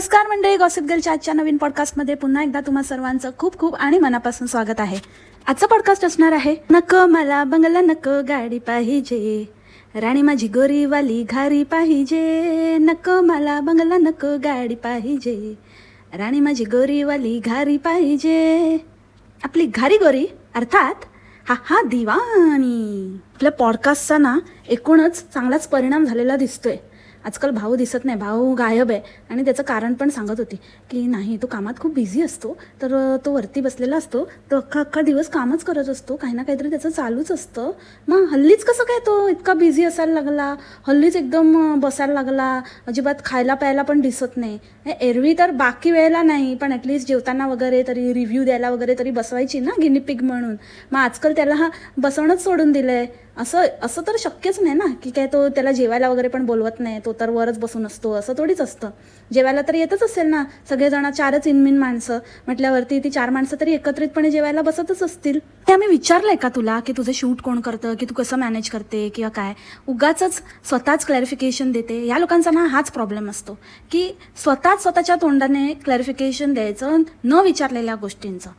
नमस्कार मंडळी गॉसिप गर्लच्या आजच्या नवीन पॉडकास्टमध्ये पुन्हा एकदा तुम्हा सर्वांचं खूप खूप आणि मनापासून स्वागत आहे. आजचं पॉडकास्ट असणार आहे नको मला बंगला नको गाडी पाहिजे राणी माझी गोरीवाली घारी पाहिजे नको मला बंगला नको गाडी पाहिजे राणी माझी गोरीवाली घारी पाहिजे. आपली घारी गोरी अर्थात हा हा दिवाणी. आपल्या पॉडकास्टचा ना एकूणच चांगलाच परिणाम झालेला दिसतोय. आजकाल भाऊ दिसत नाही भाऊ गायब आहे. आणि त्याचं कारण पण सांगत होती की नाही तो कामात खूप बिझी असतो. तर तो वरती बसलेला असतो. तो अख्खा अख्खा दिवस कामच करत असतो. काही ना काहीतरी त्याचं चालूच असतं. मग हल्लीच कसं काय तो इतका बिझी असायला लागला? हल्लीच एकदम बसायला लागला. अजिबात खायला प्यायला पण दिसत नाही. एरवी तर बाकी वेळेला नाही पण ॲटलिस्ट जेवताना वगैरे तरी रिव्ह्यू द्यायला वगैरे तरी बसवायची ना गिनीपिग म्हणून. मग आजकाल त्याला हा बसवणंच सोडून दिलं आहे असं असं तर शक्यच नाही ना की काय तो त्याला जेवायला वगैरे पण बोलवत नाही तो तर वरच बसून असतो असं थोडीच असतं. जेवायला तर येतच असेल ना सगळेजण चारच इनमिन माणसं म्हटल्यावरती ती चार माणसं तरी एकत्रितपणे जेवायला बसतच असतील. ते आम्ही विचारलंय का तुला की तुझं शूट कोण करतं की तू कसं मॅनेज करते किंवा काय? उगाच स्वतःच क्लॅरिफिकेशन देते. या लोकांचा ना हाच प्रॉब्लेम असतो की स्वतःच स्वतःच्या तोंडाने क्लॅरिफिकेशन द्यायचं न विचारलेल्या गोष्टींचं.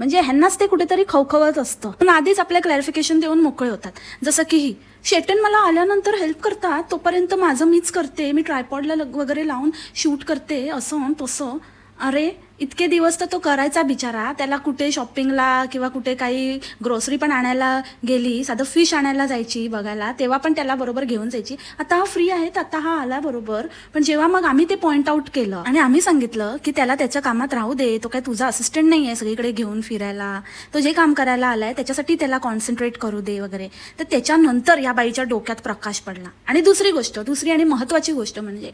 म्हणजे ह्यांनाच ते कुठेतरी खवखवत असतं. पण आधीच आपल्या क्लॅरिफिकेशन देऊन मोकळे होतात. जसं की ही शेटन मला आल्यानंतर हेल्प करतात तोपर्यंत माझं मीच करते. मी ट्रायपॉडला लग- वगैरे लावून शूट करते. असं तसं. अरे इतके दिवस तर तो करायचा बिचारा. त्याला कुठे शॉपिंगला किंवा कुठे काही ग्रोसरी पण आणायला गेली साधं फिश आणायला जायची बघायला तेव्हा पण त्याला बरोबर घेऊन जायची. आता हा फ्री आहे आता हा आला बरोबर. पण जेव्हा मग आम्ही ते पॉइंट आउट केलं आणि आम्ही सांगितलं की त्याला त्याच्या कामात राहू दे तो काय तुझा असिस्टंट नाही आहे सगळीकडे घेऊन फिरायला. तो जे काम करायला आलाय त्याच्यासाठी त्याला कॉन्सन्ट्रेट करू दे वगैरे. तर त्याच्यानंतर या बाईच्या डोक्यात प्रकाश पडला. आणि दुसरी गोष्ट दुसरी आणि महत्वाची गोष्ट म्हणजे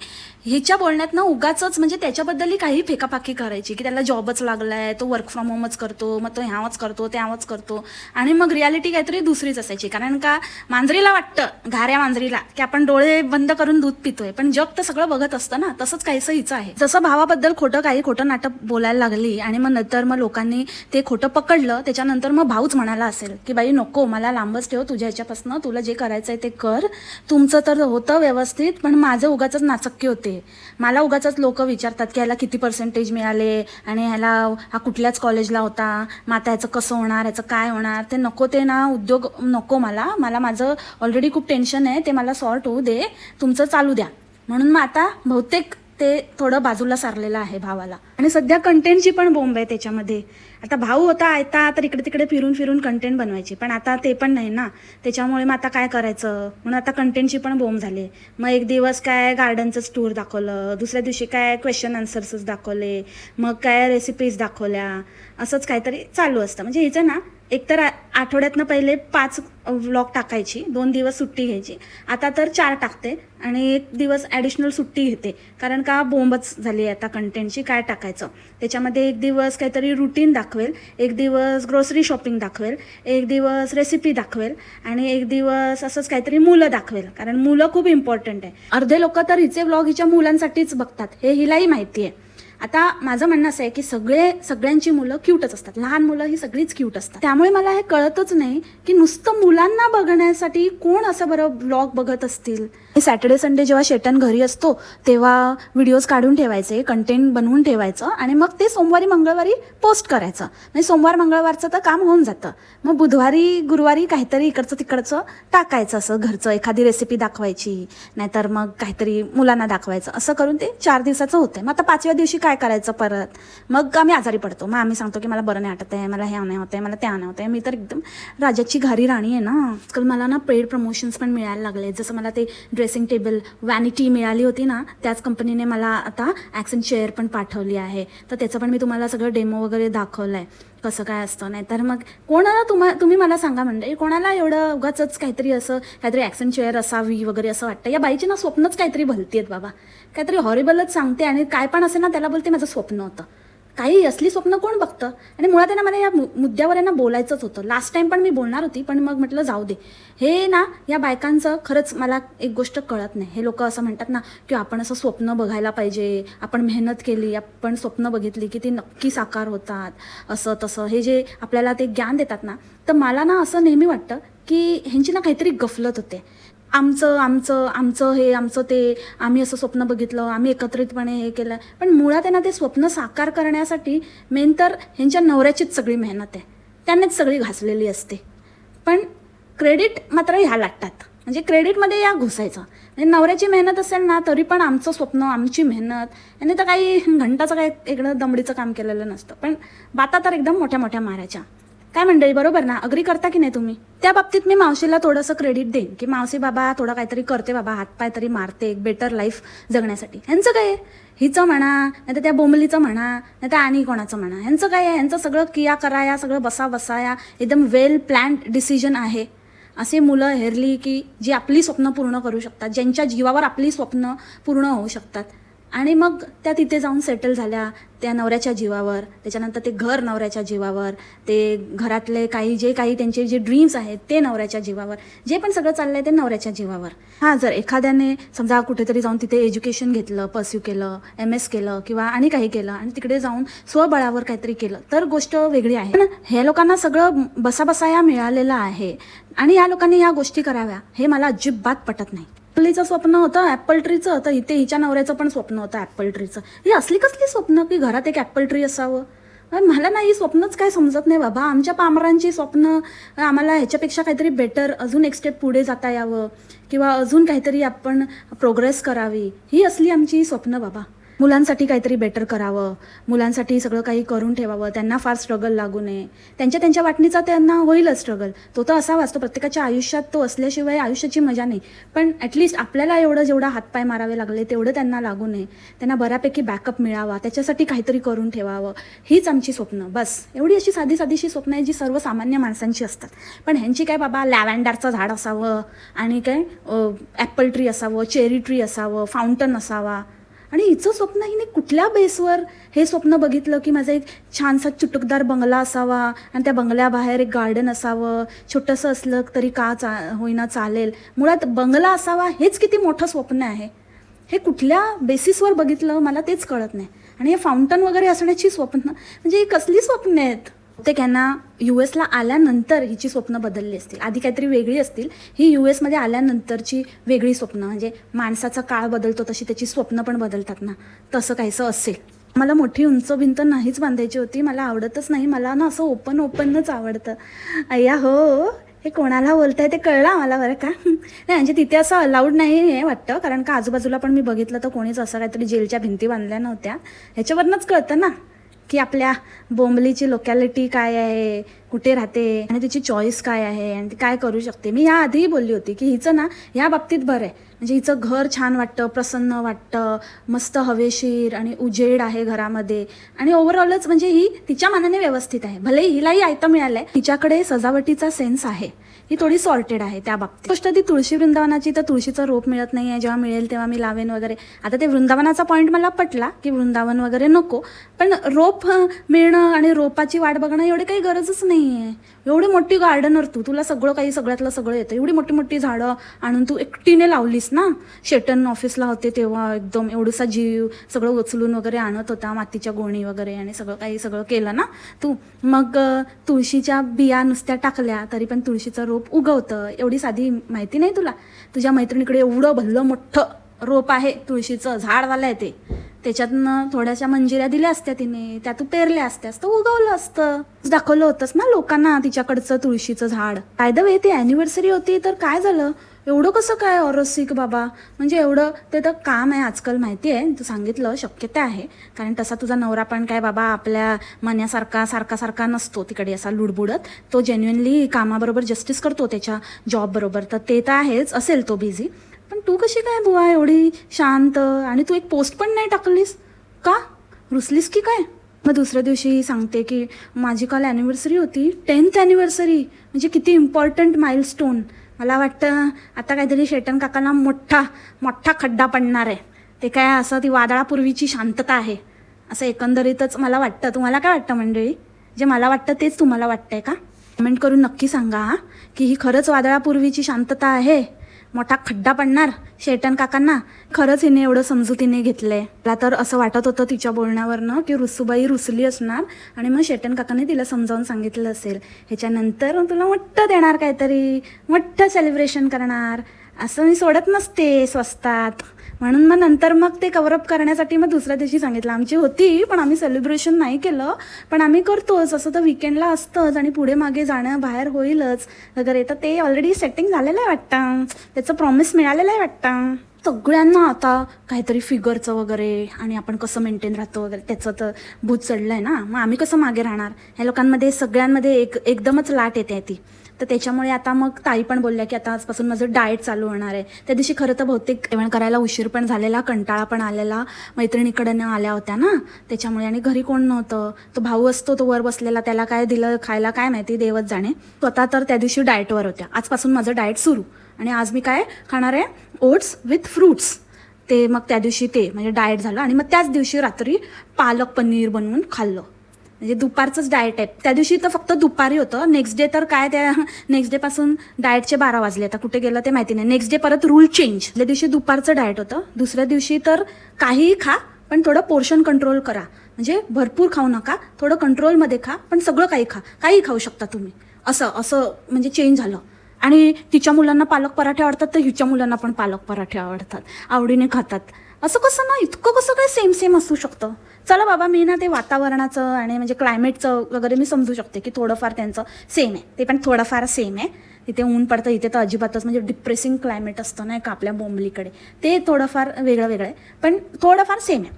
हिच्या बोलण्यात ना उगाच म्हणजे त्याच्याबद्दलही काही फेकाफाकी करायची की त्याला जॉबच लागलाय तो वर्क फ्रॉम होमच करतो मग तो ह्यावच करतो त्यावच करतो. आणि मग रियालिटी काहीतरी दुसरीच असायची. कारण का मांजरीला वाटतं घाऱ्या मांजरीला की आपण डोळे बंद करून दूध पितोय. पण जग तर सगळं बघत असतं ना तसंच काहीसं हिचं आहे. जसं भावाबद्दल खोटं काही खोटं नाटक बोलायला लागली आणि मग नंतर मग लोकांनी ते खोटं पकडलं त्याच्यानंतर मग भाऊच म्हणाला असेल की बाई नको मला लांबच ठेव तुझ्या ह्याच्यापासून तुला जे करायचं आहे ते कर. तुमचं तर होतं व्यवस्थित पण माझं उगाच नाचक्की होते. मला उगाच लोक विचारतात की याला किती पर्सेंटेज मिळाले आणि ह्याला हा कुठल्याच कॉलेजला होता मग आता ह्याचं कसं होणार ह्याचं काय होणार ते नको ते ना उद्योग नको मला. मला माझं ऑलरेडी खूप टेन्शन आहे ते मला सॉर्ट होऊ दे. तुमचं चालू द्या. म्हणून मग आता बहुतेक ते थोडं बाजूला सारलेलं आहे भावाला. आणि सध्या कंटेंटची पण बोंब आहे त्याच्यामध्ये. आता भाऊ होता आयता तर इकडे तिकडे फिरून फिरून कंटेंट बनवायची. पण आता ते पण नाही ना. त्याच्यामुळे मग आता काय करायचं? म्हणून आता कंटेंटची पण बोंब झाले मग एक दिवस काय गार्डनचंच टूर दाखवलं. दुसऱ्या दिवशी काय क्वेश्चन आन्सर्सच दाखवले. मग काय रेसिपीज दाखवल्या. असंच काहीतरी चालू असतं. म्हणजे हिचं ना एकतर आठवड्यातनं पहिले पाच व्लॉग टाकायची दोन दिवस सुट्टी घ्यायची. आता तर चार टाकते आणि एक दिवस ॲडिशनल सुट्टी घेते. कारण का बोंबच झाली आहे आता कंटेंटची काय टाकायचं? त्याच्यामध्ये एक दिवस काहीतरी रुटीन दाखवेल एक दिवस ग्रोसरी शॉपिंग दाखवेल एक दिवस रेसिपी दाखवेल आणि एक दिवस असंच काहीतरी मुलं दाखवेल. कारण मुलं खूप इम्पॉर्टंट आहे. अर्धे लोक तर हिचे व्लॉग हिच्या मुलांसाठीच बघतात. हे हिलाही माहिती आहे. आता माझं म्हणणं असं आहे की सगळे सगळ्यांची मुलं क्यूटच असतात. लहान मुलं ही सगळीच क्यूट असतात. त्यामुळे मला हे कळतच नाही की नुसतं मुलांना बघण्यासाठी कोण असं बरं ब्लॉग बघत असतील? सॅटर्डे संडे जेव्हा शेटन घरी असतो तेव्हा व्हिडिओज काढून ठेवायचे कंटेंट बनवून ठेवायचं आणि मग ते सोमवारी मंगळवारी पोस्ट करायचं. म्हणजे सोमवार मंगळवारचं तर काम होऊन जातं. मग बुधवारी गुरुवारी काहीतरी इकडचं तिकडचं टाकायचं असं घरचं एखादी रेसिपी दाखवायची नाहीतर मग काहीतरी मुलांना दाखवायचं असं करून ते चार दिवसाचं होतं मग आता पाचव्या दिवशी काय करायचं परत? मग आम्ही आजारी पडतो. मग आम्ही सांगतो की मला बरं नाही आटत आहे मला हे नाही होतं आहे मला ते नाही होतं आहे मी तर एकदम राजाची घारी राणी आहे ना. आजकाल मला ना पेड प्रमोशन्स पण मिळायला लागले जसं मला ते ड्रेस ड्रेसिंग टेबल वॅनिटी मिळाली होती ना त्याच कंपनीने मला आता ॲक्सेंट चेअर पण पाठवली आहे. तर त्याचं पण मी तुम्हाला सगळं डेमो वगैरे दाखवलं आहे कसं काय असतं नाही तर मग कोणाला तुम्हा तुम्ही मला सांगा म्हणजे कोणाला एवढं उगाच काहीतरी असं काहीतरी ॲक्सेंट चेअर असावी वगैरे असं वाटतं? या बाईची ना स्वप्नच काहीतरी भलती आहेत बाबा. काहीतरी हॉरिबलच सांगते आणि काय पण असेल ना त्याला बोलते माझं स्वप्न होतं. काही असली स्वप्न कोण बघतं? आणि मुळात आहे ना मला या मुद्द्यावर यांना बोलायचंच होतं. लास्ट टाइम पण मी बोलणार होती पण मग म्हटलं जाऊ दे. हे ना या बायकांचं खरंच मला एक गोष्ट कळत नाही. हे लोक असं म्हणतात ना की आपण असं स्वप्न बघायला पाहिजे. आपण मेहनत केली आपण स्वप्न बघितली की ती नक्की साकार होतात. असं तसं. हे जे आपल्याला ते ज्ञान देतात ना तर मला ना असं नेहमी वाटतं की ह्यांची ना काहीतरी गफलत होते. आमचं आमचं आमचं हे आमचं ते आम्ही असं स्वप्न बघितलं आम्ही एकत्रितपणे हे केलं. पण मुळात त्यांना ते स्वप्न साकार करण्यासाठी मेन तर ह्यांच्या नवऱ्याचीच सगळी मेहनत आहे. त्यांनीच सगळी घासलेली असते. पण क्रेडिट मात्र ह्या लागतात. म्हणजे क्रेडिटमध्ये या घुसायचं. म्हणजे नवऱ्याची मेहनत असेल ना तरी पण आमचं स्वप्न आमची मेहनत याने तर काही घंटाचं काही एकदम दमडीचं काम केलेलं नसतं. पण बाता तर एकदम मोठ्या मोठ्या मारायच्या काय मंडळी बरोबर ना? अग्री करता की नाही तुम्ही? त्या बाबतीत मी मावशीला थोडंसं क्रेडिट देईन. की मावशी बाबा थोडं काहीतरी करते बाबा हातपाय तरी मारते एक बेटर लाईफ जगण्यासाठी. ह्यांचं काय आहे? हिचं म्हणा नाही तर त्या बोंबलीचं म्हणा नाही तर आणि कोणाचं म्हणा. ह्यांचं काय आहे? ह्यांचं सगळं किया करा या सगळं बसा बसा या एकदम वेल प्लॅन्ड डिसिजन आहे. असे मुलं हेरली की जी आपली स्वप्न पूर्ण करू शकतात ज्यांच्या जीवावर आपली स्वप्न पूर्ण होऊ शकतात. आणि मग त्या तिथे जाऊन सेटल झाल्या त्या नवऱ्याच्या जीवावर. त्याच्यानंतर ते घर नवऱ्याच्या जीवावर. ते घरातले काही जे काही त्यांचे जे ड्रीम्स आहेत ते नवऱ्याच्या जीवावर. जे पण सगळं चाललंय ते नवऱ्याच्या जीवावर. हां जर एखाद्याने समजा कुठेतरी जाऊन तिथे एज्युकेशन घेतलं पर्स्यू केलं एम एस केलं किंवा आणि काही केलं आणि तिकडे जाऊन स्वबळावर काहीतरी केलं तर गोष्ट वेगळी आहे. पण ह्या लोकांना सगळं बसाबसाया मिळालेलं आहे आणि या लोकांनी या गोष्टी कराव्या हे मला अजिबात पटत नाही. ॲपलीचं स्वप्न होतं ॲपल ट्रीचं तर इथे हिच्या नवऱ्याचं पण स्वप्न होतं ॲपल ट्रीचं ही असली कसली स्वप्न की घरात एक ॲपल ट्री असावं? मला नाही ही स्वप्नच काय समजत नाही बाबा. आमच्या पामरांची स्वप्न आम्हाला ह्याच्यापेक्षा काहीतरी बेटर अजून एक स्टेप पुढे जाता यावं किंवा अजून काहीतरी आपण प्रोग्रेस करावी. ही असली आमची स्वप्न बाबा. मुलांसाठी काहीतरी बेटर करावं. मुलांसाठी सगळं काही करून ठेवावं. त्यांना फार स्ट्रगल लागू नये. त्यांच्या त्यांच्या वाटणीचा त्यांना होईलच स्ट्रगल तो तर असा वाचतो प्रत्येकाच्या आयुष्यात तो असल्याशिवाय आयुष्याची मजा नाही. पण ॲटलिस्ट आपल्याला एवढं जेवढा हातपाय मारावे लागले तेवढं त्यांना लागू नये. त्यांना बऱ्यापैकी बॅकअप मिळावा. त्याच्यासाठी काहीतरी करून ठेवावं. हीच आमची स्वप्न. बस. एवढी अशी साधी साधीशी स्वप्न आहे जी सर्वसामान्य माणसांची असतात. पण ह्यांची काय बाबा? लॅव्हँडरचं झाड असावं. आणि काय? ॲपल ट्री असावं चेरी ट्री असावं फाउंटन असावा. आणि हिचं स्वप्न हिने कुठल्या बेसवर हे स्वप्न बघितलं की माझा एक छानसा चुटकदार बंगला असावा आणि त्या बंगल्याबाहेर एक गार्डन असावं छोटंसं असलं तरी का चा होईना चालेल. मुळात बंगला असावा हेच किती मोठं स्वप्न आहे. हे कुठल्या बेसिसवर बघितलं मला तेच कळत नाही. आणि हे फाउंटन वगैरे असण्याची स्वप्न म्हणजे ही कसली स्वप्न आहेत? ते त्यांना यू एसला आल्यानंतर हिची स्वप्न बदलली असतील. आधी काहीतरी वेगळी असतील. ही यू एसमध्ये आल्यानंतरची वेगळी स्वप्न. म्हणजे माणसाचा काळ बदलतो तशी त्याची स्वप्न पण बदलतात ना. तसं काहीसं असेल. मला मोठी उंच भिंत नाहीच बांधायची होती. मला आवडतच नाही. मला ना असं ओपन ओपनच आवडतं. अय्या हो. हे कोणाला बोलताय ते कळलं आम्हाला बरं का? नाही म्हणजे तिथे असं अलाउड नाही हे वाटतं. कारण का आजूबाजूला पण मी बघितलं तर कोणीच असं काहीतरी जेलच्या भिंती बांधल्या नव्हत्या. ह्याच्यावरनंच कळतं ना. की आपल्या बोंबलीची लोकॅलिटी काय आहे कुठे राहते आणि तिची चॉईस काय आहे आणि ती काय करू शकते. मी या आधीही बोलली होती की हिचं ना ह्या बाबतीत बरं आहे. म्हणजे हिचं घर छान वाटतं प्रसन्न वाटतं मस्त हवेशीर आणि उजेड आहे घरामध्ये. आणि ओव्हरऑलच म्हणजे ही तिच्या मनाने व्यवस्थित आहे. भले हिलाही आयतं मिळालंय तिच्याकडे सजावटीचा सेन्स आहे. ही थोडी सॉर्टेड आहे त्या बाबतीत. गोष्ट ती तुळशी वृंदावनाची तर तुळशीचं रोप मिळत नाही आहे जेव्हा मिळेल तेव्हा मी लावेन वगैरे. आता ते वृंदावनाचा पॉईंट मला पटला की वृंदावन वगैरे नको. पण रोप मिळणं आणि रोपाची वाट बघणं एवढी काही गरजच नाही आहे एवढी मोठी गार्डनर तू तुला सगळं काही सगळ्यातलं सगळं येतं. एवढी मोठी मोठी झाडं आणून तू एकटीने लावलीस ना? शेटन ऑफिसला होते तेव्हा एकदम एवढंसा जीव सगळं उचलून वगैरे आणत होता मातीच्या गोणी वगैरे आणि सगळं काही सगळं केलं ना? तू मग तुळशीच्या बिया नुसत्या टाकल्या तरी पण तुळशीचं रोप रोप उगवतं एवढी साधी माहिती नाही तुला? तुझ्या मैत्रिणीकडे एवढं भल्लं मोठं रोप आहे तुळशीचं झाड झालं आहे ते. त्याच्यातनं थोड्याशा मंजिऱ्या दिल्या असत्या तिने त्या तू पेरल्या असत्यास तर उगवलं असतं. दाखवलं होतंस ना लोकांना तिच्याकडचं तुळशीचं झाड. काय द वे ती अॅनिव्हर्सरी होती तर काय झालं? एवढं कसं काय ऑरसिक बाबा? म्हणजे एवढं ते तर काम आहे आजकाल माहिती आहे तू सांगितलं शक्यता आहे. कारण तसा तुझा नवरा पण काय बाबा आपल्या मन्यासारखा सारखा सारखा नसतो तिकडे असा लुडबुडत. तो जेन्युनली कामाबरोबर जस्टिस करतो त्याच्या जॉबबरोबर तर ते तर आहेच असेल तो बिझी पण तू कशी काय बुवा एवढी शांत? आणि तू एक पोस्ट पण नाही टाकलीस? का? रुसलीस की काय? मग दुसऱ्या दिवशी सांगते की माझी काल ॲनिव्हर्सरी होती. टेन्थ ॲनिव्हर्सरी म्हणजे किती इम्पॉर्टंट माइलस्टोन मला वाटतं आता काहीतरी शेटन काकांना मोठा मोठा खड्डा पडणार आहे. ते काय असं ती वादळापूर्वीची शांतता आहे. असं एकंदरीतच मला वाटतं. तुम्हाला काय वाटतं मंडळी? जे मला वाटतं तेच तुम्हाला वाटतंय का? कमेंट करून नक्की सांगा की ही खरंच वादळापूर्वीची शांतता आहे? मोठा खड्डा पडणार शेटन काकांना? खरंच हिने एवढं समजुतीने घेतलंय. मला तर असं वाटत होतं तिच्या बोलण्यावरनं की रुसूबाई रुसली असणार आणि मग शेटन काकाने तिला समजावून सांगितलं असेल. ह्याच्यानंतर तुला मोठं देणार काहीतरी? मोठं सेलिब्रेशन करणार? असं मी सोडत नसते स्वस्तात. म्हणून मग नंतर मग ते कवरअप करण्यासाठी मग दुसऱ्या दिवशी सांगितलं. आमची होती पण आम्ही सेलिब्रेशन नाही केलं. पण आम्ही करतोच. असं तर विकेंडला असतंच आणि पुढे मागे जाणं बाहेर होईलच. वगैरे. तर ते ऑलरेडी सेटिंग झालेलं आहे वाटतं. त्याचं प्रॉमिस मिळालेलं आहे वाटतं. सगळ्यांना आता काहीतरी फिगरचं वगैरे आणि आपण कसं मेंटेन राहतो वगैरे त्याचं तर भूत चढलं आहे ना. मग आम्ही कसं मागे राहणार? ह्या लोकांमध्ये सगळ्यांमध्ये एक एकदमच लाट येते ती. तर त्याच्यामुळे आता मग ताई पण बोलल्या की आता आजपासून माझं डाएट चालू होणार आहे. त्या दिवशी खरं तर बहुतेक जेवण करायला उशीर पण झालेला कंटाळा पण आलेला. मैत्रिणीकडनं आल्या होत्या ना त्याच्यामुळे आणि घरी कोण नव्हतं. तो भाऊ असतो तो वर बसलेला त्याला काय दिलं खायला काय माहिती देवच जाणे. स्वतः तर त्या दिवशी डाएटवर होत्या. आजपासून माझं डाएट सुरू. आणि आज मी काय खाणार आहे? ओट्स विथ फ्रूट्स ते मग त्या दिवशी ते म्हणजे डाएट झालं. आणि मग त्याच दिवशी रात्री पालक पनीर बनवून खाल्लं. म्हणजे दुपारचंच डाएट आहे. त्या दिवशी तर फक्त दुपारी होतं. नेक्स्ट डे तर काय त्या नेक्स्ट डे पासून डाएटचे बारा वाजले. आता कुठे गेलं ते माहिती नाही. नेक्स्ट डे परत रूल चेंज त्या दिवशी दुपारचं डाएट होतं दुसऱ्या दिवशी तर काहीही खा पण थोडं पोर्शन कंट्रोल करा. म्हणजे भरपूर खाऊ नका थोडं कंट्रोलमध्ये खा पण सगळं काही खा. काही खाऊ शकता तुम्ही. असं असं म्हणजे चेंज झालं. आणि तिच्या मुलांना पालक पराठे आवडतात तर हिच्या मुलांना पण पालक पराठे आवडतात. आवडीने खातात. असं कसं ना इतकं कसं काय सेम सेम असू शकतं? चला बाबा मी ना ते वातावरणाचं आणि म्हणजे क्लायमेटचं वगैरे मी समजू शकते की थोडंफार त्यांचं सेम आहे. ते पण थोडंफार सेम आहे. तिथे ऊन पडतं इथे तर अजिबातच म्हणजे डिप्रेसिंग क्लायमेट असतं नाही का आपल्या बोंबलीकडे. ते थोडंफार वेगळं वेगळं आहे. पण थोडंफार सेम आहे.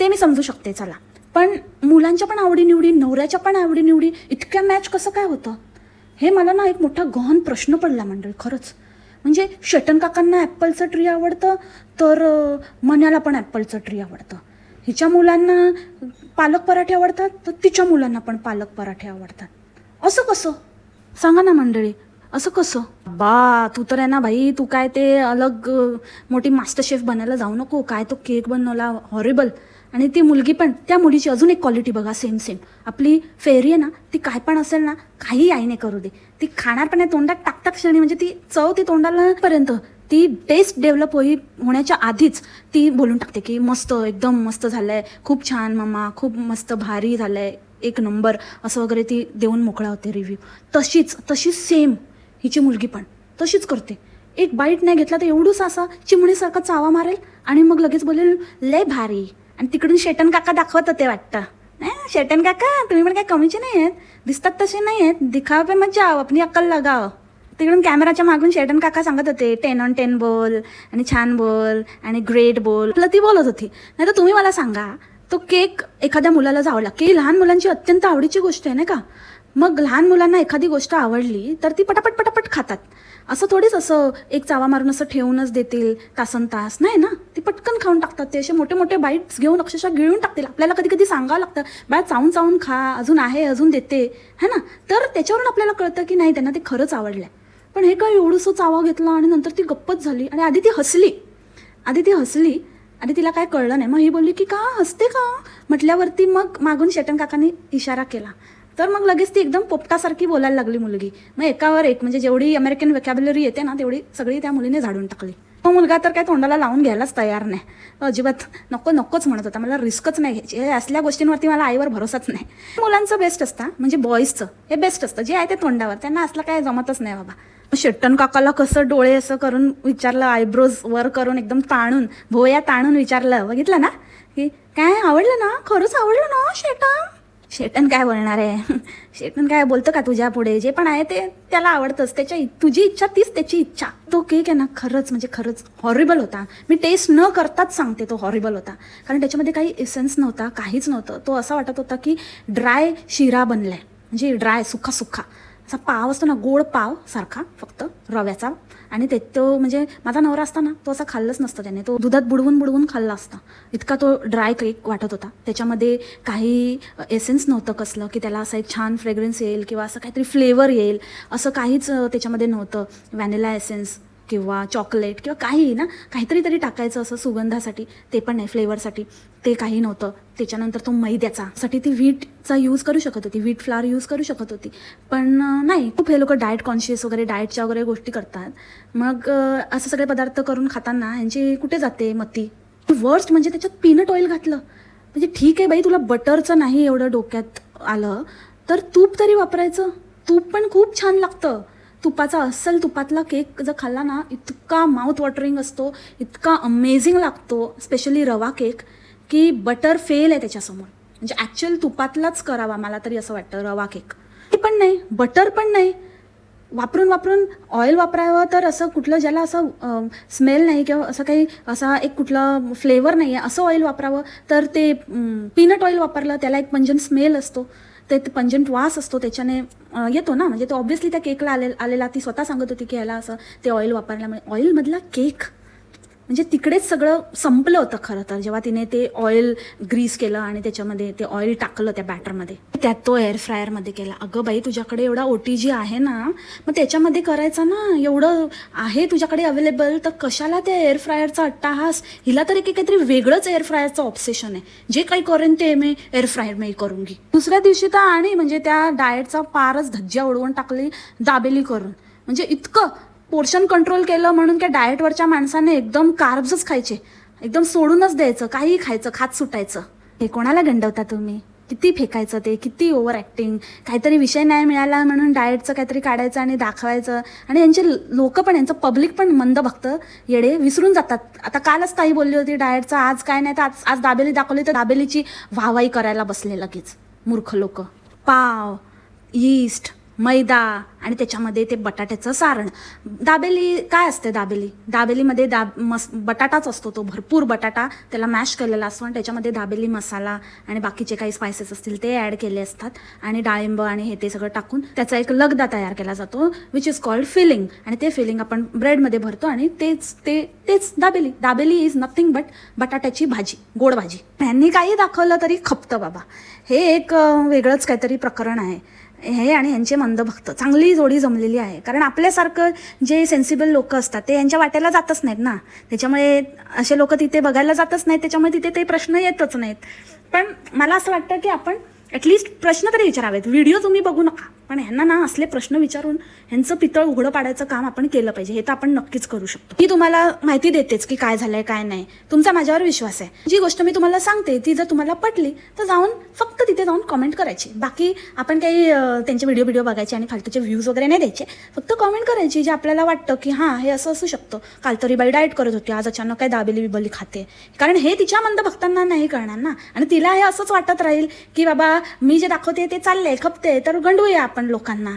ते मी समजू शकते चला. पण मुलांच्या पण आवडीनिवडी नवऱ्याच्या पण आवडीनिवडी इतक्या मॅच कसं काय होतं? हे मला ना एक मोठा गहन प्रश्न पडला मंडळी खरंच. म्हणजे शटन काकांना ॲपलचं ट्री आवडतं तर अं, मन्याला पण ॲपलचं ट्री आवडतं. हिच्या मुलांना पालक पराठे आवडतात तर तिच्या मुलांना पण पालक पराठे आवडतात. असं कसं? सांगा ना मंडळी असं कसं? बा तू तर आहे ना भाई तू काय ते अलग मोठी मास्टर शेफ बनायला जाऊ नको काय तो केक बनवला हॉरेबल आणि ती मुलगी पण त्या मुलीची अजून एक क्वालिटी बघा सेम सेम आपली फेरी आहे ना ती काय पण असेल ना काही आईने करू दे. ती खाणार पण आहे तोंडात टाकता क्षणी म्हणजे ती चव ती तोंडाला पर्यंत ती टेस्ट डेव्हलप होई होण्याच्या आधीच ती बोलून टाकते की मस्त एकदम मस्त झालंय. खूप छान मम्मा खूप मस्त भारी झालंय. एक नंबर असं वगैरे ती देऊन मोकळा होते रिव्ह्यू तशीच तशीच सेम हिची मुलगी पण. तशीच करते. एक बाईट नाही घेतला तर एवढूच असा चिमणीसारखा चावा मारेल आणि मग लगेच बोलेल लय भारी. आणि तिकडून शेटन काका दाखवत होते वाटतं. नाही शेटन काका तुम्ही पण काय कमीचे नाही आहेत. दिसतात तसे नाही आहेत. दिखाव पे मत जाव आपली अक्कल लगाव तिकडून कॅमेराच्या मागून शेटन काका सांगत होते टेन ऑन टेन बोल आणि छान बोल आणि ग्रेट बोल. आपलं ती बोलत होती. नाही तर तुम्ही मला सांगा तो केक एखाद्या मुलाला जावला. की लहान मुलांची अत्यंत आवडीची गोष्ट आहे नाही का? मग लहान मुलांना एखादी गोष्ट आवडली तर ती पटापट पटापट खातात. असं थोडीच असं एक चावा मारून असं ठेवूनच देतील तासन तास नाही ना? ती पटकन खाऊन टाकतात. ते असे मोठे मोठे बाईट्स घेऊन अक्षरशः गिळून टाकतील. आपल्याला कधी कधी सांगावं लागतं बाय चावून चावून खा अजून आहे अजून देते. है ना? तर त्याच्यावरून आपल्याला कळतं की नाही त्यांना ते खरंच आवडलंय. पण हे काय एवढंसं चावा घेतला आणि नंतर ती गप्पच झाली आणि आधी ती हसली. आधी ती हसली. आणि तिला काय कळलं नाही. मग ही बोलली की का? हसते का? म्हटल्यावरती मग मागून शेटन काकांनी इशारा केला. तर मग लगेच ती एकदम पोपटासारखी बोलायला लागली मुलगी. मग एकावर एक म्हणजे जेवढी अमेरिकन वेकॅबलरी येते ना तेवढी सगळी त्या मुलीने झाडून टाकली. तो मुलगा तर काय तोंडाला लावून घ्यायलाच तयार नाही. तो अजिबात नको नकोच म्हणत होता. मला रिस्कच नाही. घ्यायची हे असल्या गोष्टींवरती मला आईवर भरोसाच नाही. मुलांचं बेस्ट असतं म्हणजे बॉईजचं हे बेस्ट असतं. जे आहे ते तोंडावर. त्यांना असलं काय जमतच नाही बाबा. शेट्टन काकाला कसं डोळे असं करून विचारलं आयब्रोज वर करून एकदम ताणून भोया ताणून विचारलं. बघितलं ना? की काय आवडलं ना? खरंच आवडलं ना शेटा शेटन काय बोलणार आहे? शेटन काय बोलतं का तुझ्या पुढे? जे पण आहे ते त्याला आवडतंच. त्याच्या तुझी इच्छा तीच त्याची इच्छा. तो केक आहे ना खरंच म्हणजे खरंच हॉरिबल होता. मी टेस्ट न करताच सांगते तो हॉरिबल होता. कारण त्याच्यामध्ये काही एसेन्स नव्हता काहीच नव्हतं. तो असा वाटत होता की ड्राय शिरा बनलाय. म्हणजे ड्राय सुखा सुखा असा पाव असतो ना गोड पाव सारखा फक्त रव्याचा. आणि ते तो म्हणजे माझा नवरा असता ना तो असा खाल्लंच नसतं त्याने. तो दुधात बुडवून बुडवून खाल्ला असता. इतका तो ड्राय केक वाटत होता. त्याच्यामध्ये काही एसेन्स नव्हतं कसलं की त्याला असं एक छान फ्रेग्रन्स येईल किंवा असं काहीतरी फ्लेवर येईल. असं काहीच त्याच्यामध्ये नव्हतं. व्हॅनिला एसेन्स किंवा चॉकलेट किंवा काही ना काहीतरी तरी टाकायचं असं सुगंधासाठी ते पण नाही फ्लेवरसाठी ते काही नव्हतं. त्याच्यानंतर तो मैद्याचा. साठी ती व्हीटचा यूज करू शकत होती. व्हीट फ्लावर यूज करू शकत होती. पण नाही. खूप हे लोक डाएट कॉन्शियस वगैरे डाएटच्या वगैरे गोष्टी करतात. मग असं सगळे पदार्थ करून खाताना यांची कुठे जाते मती? वर्स्ट म्हणजे त्याच्यात पीनट ऑइल घातलं. म्हणजे ठीक आहे बाई तुला बटरचं नाही एवढं डोक्यात आलं तर तूप तरी वापरायचं. तूप पण खूप छान लागतं. तुपाचा अस्सल तुपातला केक जर खाल्ला ना इतका माउथ वॉटरिंग असतो इतका अमेझिंग लागतो स्पेशली रवा केक की बटर फेल आहे त्याच्यासमोर. म्हणजे ॲक्च्युअल तुपातलाच करावा मला तरी असं वाटतं रवा केक. ते पण नाही बटर पण नाही. वापरून वापरून ऑइल वापरावं तर असं कुठलं ज्याला असं स्मेल नाही किंवा असं काही असा एक कुठलं फ्लेवर नाही आहे असं ऑइल वापरावं. तर ते पीनट ऑइल वापरलं त्याला एक म्हणजे पंजन स्मेल असतो. ते पंजंट वास असतो त्याच्याने येतो ना. म्हणजे तो ऑब्व्हियसली त्या केकला आले आलेला ती स्वतः सांगत होती की याला असं ते ऑइल वापरल्यामुळे ऑइलमधला केक म्हणजे तिकडेच सगळं संपलं होतं खरं तर. जेव्हा तिने ते ऑइल ग्रीस केलं आणि त्याच्यामध्ये ते ऑइल टाकलं त्या बॅटरमध्ये त्यात तो एअर फ्रायरमध्ये केला. अगं बाई तुझ्याकडे एवढा ओ टी जी आहे ना मग त्याच्यामध्ये करायचा ना एवढं आहे तुझ्याकडे अवेलेबल तर कशाला त्या एअर फ्रायरचा अट्टाहास हिला तर एक काहीतरी वेगळंच एअर फ्रायरचं ऑप्सेशन आहे. जे काही करेन ते मी एअर फ्रायर मी करून घे दुसऱ्या दिवशी तर आणि म्हणजे त्या डाएटचा पारच धज्जा उडवून टाकली दाबेली करून. म्हणजे इतकं पोर्शन कंट्रोल केलं म्हणून काय डाएटवरच्या माणसाने एकदम कार्ब्सच खायचे. एकदम सोडूनच द्यायचं काहीही खायचं खात सुटायचं. हे कोणाला गंडवता तुम्ही? किती फेकायचं ते? किती ओव्हर ॲक्टिंग काहीतरी विषय नाही मिळाला म्हणून डाएटचं काहीतरी काढायचं आणि दाखवायचं. आणि यांचे लोक पण यांचं पब्लिक पण मंद भक्त येडे विसरून जातात. आता कालच ताई बोलली होती डाएटचं आज काय नाही तर आज आज दाबेली दाखवली तर दाबेलीची वाहवाही करायला बसले लगेच. मूर्ख लोक. पाव यीस्ट मैदा आणि त्याच्यामध्ये ते बटाट्याचं सारण. दाबेली काय असते दाबेली? दाबेलीमध्ये दाब मस बटाटाच असतो तो भरपूर बटाटा. त्याला मॅश केलेला असतो आणि त्याच्यामध्ये दाबेली मसाला आणि बाकीचे काही स्पायसेस असतील ते ॲड केले असतात. आणि डाळिंब आणि हे ते सगळं टाकून त्याचा एक लगदा तयार केला जातो विच इज कॉल्ड फिलिंग आणि ते फिलिंग आपण ब्रेडमध्ये भरतो आणि तेच ते तेच dabeli. Dabeli is nothing but बटाट्याची भाजी गोड भाजी. त्यांनी काही दाखवलं तरी खपतं बाबा. हे एक वेगळंच काहीतरी प्रकरण आहे. हे आणि ह्यांचे मंदभक्त. चांगली जोडी जमलेली आहे. कारण आपल्यासारखं जे सेन्सिबल लोक असतात ते यांच्या वाट्याला जातच नाहीत ना. त्याच्यामुळे असे लोक तिथे बघायला जातच नाहीत. त्याच्यामुळे तिथे ते प्रश्न येतच नाहीत. पण मला असं वाटतं की आपण ॲटलिस्ट प्रश्न तरी विचारावेत. व्हिडिओ तुम्ही बघू नका. पण ह्यांना ना असले प्रश्न विचारून ह्यांचं पितळ उघडं पाडायचं काम आपण केलं पाहिजे हे तर आपण नक्कीच करू शकतो. मी तुम्हाला माहिती देतेच की काय झालंय काय नाही. तुमचा माझ्यावर विश्वास आहे. जी गोष्ट मी तुम्हाला सांगते ती जर तुम्हाला पटली तर जाऊन फक्त तिथे जाऊन कमेंट करायची. बाकी आपण काही त्यांचे व्हिडिओ व्हिडिओ बघायचे आणि फालतूचे व्ह्यूज वगैरे नाही द्यायचे. फक्त कमेंट करायची जे आपल्याला वाटतं की हां हे असं असू शकतं. काल तरी बाई डाएट करत होती आज अचानक काय दाबेली बिबली खाते. कारण हे तिच्या मंद भक्तांना नाही कळणार ना. आणि तिला हे असंच वाटत राहील की बाबा मी जे दाखवते ते चाललंय खपते तर गंडूया आपण लोकांना.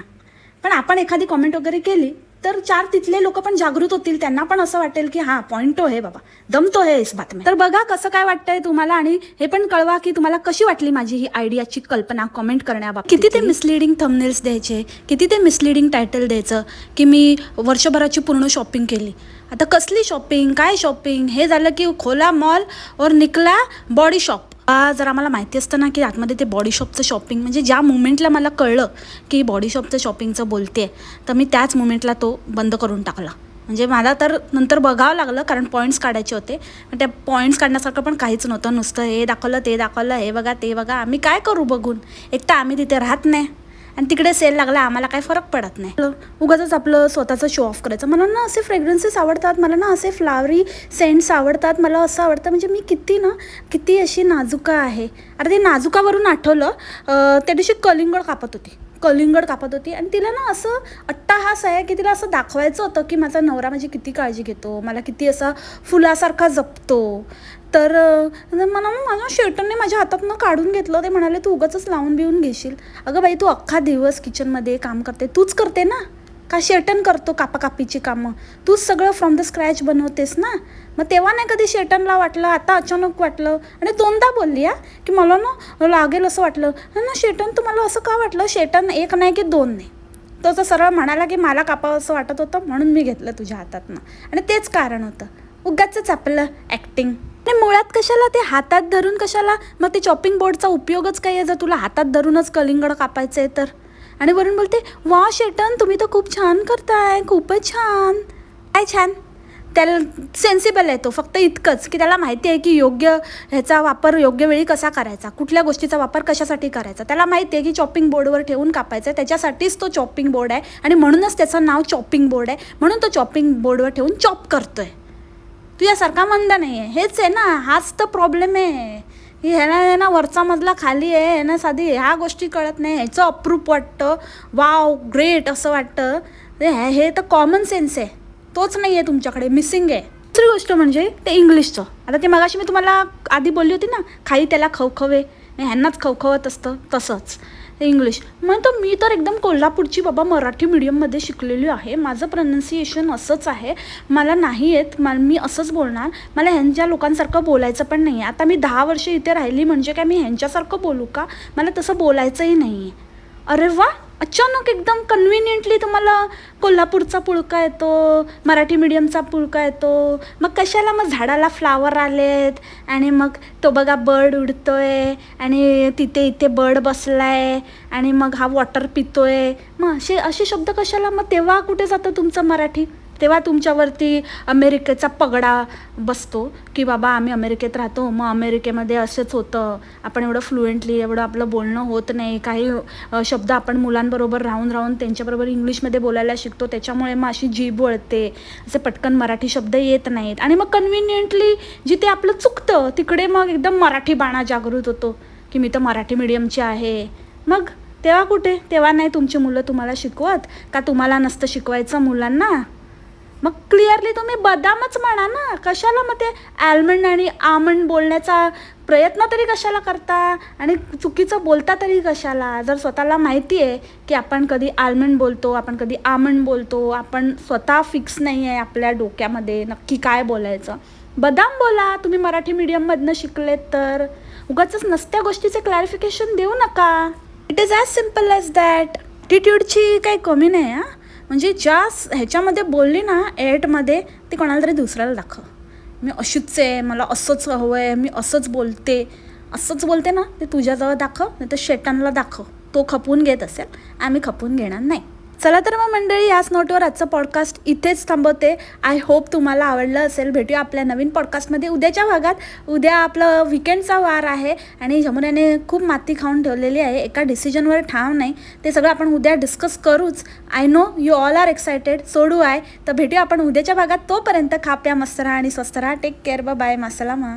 पण आपण एखादी कॉमेंट वगैरे केली तर चार तिथले लोक पण जागृत होतील. त्यांना पण असं वाटेल की हा पॉइंट आहे हे बाबा. दमतो हे इस बातमी तर बघा कसं काय वाटतंय तुम्हाला आणि हे पण कळवा की तुम्हाला कशी वाटली माझी ही आयडियाची कल्पना कॉमेंट करण्याबाबत किती ते मिसलिडिंग थंबनेल्स द्यायचे? किती ते मिसलिडिंग टायटल द्यायचं? की मी वर्षभराची पूर्ण शॉपिंग केली. आता कसली शॉपिंग काय शॉपिंग हे झालं की खोला मॉल और निकला बॉडी शॉप जर आम्हाला माहिती असतं ना की आतमध्ये ते बॉडी शॉपचं शॉपिंग म्हणजे ज्या मुमेंटला मला कळलं की बॉडी शॉपचं शॉपिंगचं बोलते तर मी त्याच मुमेंटला तो बंद करून टाकला. म्हणजे मला तर नंतर बघावं लागलं कारण पॉईंट्स काढायचे होते. पण त्या पॉईंट्स काढण्यासारखं पण काहीच नव्हतं. नुसतं हे दाखवलं ते दाखवलं हे बघा ते बघा. आम्ही काय करू बघून? एक तर आम्ही तिथे राहत नाही. आणि तिकडे सेल लागला आम्हाला काही फरक पडत नाही. उगाच आपलं स्वतःचं शो ऑफ करायचं. मला ना असे फ्रेग्रन्सेस आवडतात मला ना असे फ्लावरी सेंट्स आवडतात. मला असं आवडतं म्हणजे मी किती ना किती अशी नाजुका आहे. अरे ते नाजुकावरून आठवलं त्या दिवशी कलिंगड कापत होती. कलिंगड कापत होती आणि तिला ना असं अट्टाहास आहे की तिला असं दाखवायचं होतं की माझा नवरा माझी किती काळजी घेतो मला किती असा फुलासारखा जपतो. तर मला ना माझ्या शेटनने माझ्या हातातनं काढून घेतलं ते म्हणाले तू उगाच लावून बिवून घेशील. अगं बाई तू अख्खा दिवस किचनमध्ये काम करते. तूच करते ना? का शेटन करतो कापाकापीची कामं? तूच सगळं फ्रॉम द स्क्रॅच बनवतेस ना? मग तेव्हा नाही कधी शेटनला वाटलं आता अचानक वाटलं? आणि दोनदा बोलली हा? की मला ना लागेल असं वाटलं. ना शेटन तुम्हाला असं का वाटलं? शेटन एक नाही की दोन नाही. तो असं सरळ म्हणाला की मला कापावं असं वाटत होतं म्हणून मी घेतलं तुझ्या हातातनं. आणि तेच कारण होतं. उगाचंच आपलं ॲक्टिंग आणि मुळात कशाला ते हातात धरून कशाला? मग ते चॉपिंग बोर्डचा उपयोगच काय आहे? जर तुला हातात धरूनच कलिंगड कापायचं आहे तर? आणि वरून बोलते वा शेटन तुम्ही तर खूप छान करताय खूपच छान. काय छान? त्याला सेन्सिबल आहे तो फक्त इतकंच की त्याला माहिती आहे की योग्य ह्याचा वापर योग्य वेळी कसा करायचा कुठल्या गोष्टीचा वापर कशासाठी करायचा. त्याला माहिती आहे की चॉपिंग बोर्डवर ठेवून कापायचं आहे त्याच्यासाठीच तो चॉपिंग बोर्ड आहे आणि म्हणूनच त्याचं नाव चॉपिंग बोर्ड आहे. म्हणून तो चॉपिंग बोर्डवर ठेवून चॉप करतो आहे तुझ्यासारखा मंद नाही आहे हेच आहे ना हाच तर प्रॉब्लेम आहे. की ह्याला आहे ना वरचा मधला खाली आहे ह्याना साधी ह्या गोष्टी कळत नाही. ह्याचं अप्रूप वाटतं. वाव ग्रेट असं वाटतं. हे हे तर कॉमन सेन्स आहे. तोच नाही आहे तुमच्याकडे मिसिंग आहे. दुसरी गोष्ट म्हणजे ते इंग्लिशचं. आता ते मगाशी मी तुम्हाला आधी बोलली होती ना खाई त्याला खवखवे. ह्यांनाच खवखवत असतं तसंच. इंग्लिश मग तर मी तर एकदम कोल्हापूरची बाबा मराठी मिडियममध्ये शिकलेली आहे. माझं प्रनन्सिएशन असंच आहे. मला नाही येत. मला मी असंच बोलणार. मला ह्यांच्या लोकांसारखं बोलायचं पण नाही आहे आता मी दहा वर्ष इथे राहिली म्हणजे काय मी ह्यांच्यासारखं बोलू का? मला तसं बोलायचंही नाही आहे अरे वा! अचानक एकदम कन्व्हिनियंटली तुम्हाला कोल्हापूरचा पुळका येतो मराठी मीडियमचा पुळका येतो. मग कशाला मग झाडाला फ्लावर आलेत? आणि मग तो बघा बर्ड उडतोय आणि तिथे इथे बर्ड बसलाय आणि मग हा वॉटर पितोय. मग असे असे शब्द कशाला? मग तेव्हा कुठे जातं तुमचं मराठी? तेव्हा तुमच्यावरती अमेरिकेचा पगडा बसतो की बाबा आम्ही अमेरिकेत राहतो मग अमेरिकेमध्ये असंच होतं. आपण एवढं फ्लुएंटली एवढं आपलं बोलणं होत नाही. काही शब्द आपण मुलांबरोबर राहून राहून त्यांच्याबरोबर इंग्लिशमध्ये बोलायला शिकतो. त्याच्यामुळे मग अशी जीभ वळते. असे पटकन मराठी शब्द येत नाहीत. आणि मग कन्व्हिनियंटली जिथे आपलं चुकतं तिकडे मग एकदम मराठी बाणा जागृत होतो की मी तर मराठी मीडियमची आहे. मग तेव्हा कुठे? तेव्हा नाही तुमची मुलं तुम्हाला शिकवत? का तुम्हाला नसतं शिकवायचं मुलांना? मग क्लिअरली तुम्ही बदामच म्हणा ना कशाला मग ते ॲल्मंड आणि आमंड बोलण्याचा प्रयत्न तरी कशाला करता? आणि चुकीचं बोलता तरी कशाला? जर स्वतःला माहिती आहे की आपण कधी आल्मंड बोलतो आपण कधी आमंड बोलतो आपण स्वतः फिक्स नाही आहे आपल्या डोक्यामध्ये नक्की काय बोलायचं. बदाम बोला तुम्ही मराठी मीडियममधनं शिकलेत तर. उगाच नसत्या गोष्टीचे क्लॅरिफिकेशन देऊ नका. It is as simple as that ॲटिट्यूडची काही कमी नाही हां? म्हणजे ज्या ह्याच्यामध्ये बोलली ना एटमध्ये ती कोणाला तरी दुसऱ्याला दाखव. मी अशीच आहे मला असंच हवं आहे मी असंच बोलते. असंच बोलते ना ते तुझ्याजवळ दाखव नाही तर शेटांना दाखव. तो खपून घेत असेल आम्ही खपून घेणार नाही. चला तर मग मंडळी याच नोटवर आजचं पॉडकास्ट इथेच थांबवते. आय होप तुम्हाला आवडलं असेल. भेटूया आपल्या नवीन पॉडकास्टमध्ये उद्याच्या भागात. उद्या आपलं विकेंडचा वार आहे आणि जमुन्याने खूप माती खाऊन ठेवलेली आहे. एका डिसिजनवर ठाव नाही. ते सगळं आपण उद्या डिस्कस करूच. I know you all are excited सोडू आहे तर भेटूया आपण उद्याच्या भागात. तोपर्यंत खाप्या मस्त राहा आणि स्वस्त राहा. Take care bye मासलामा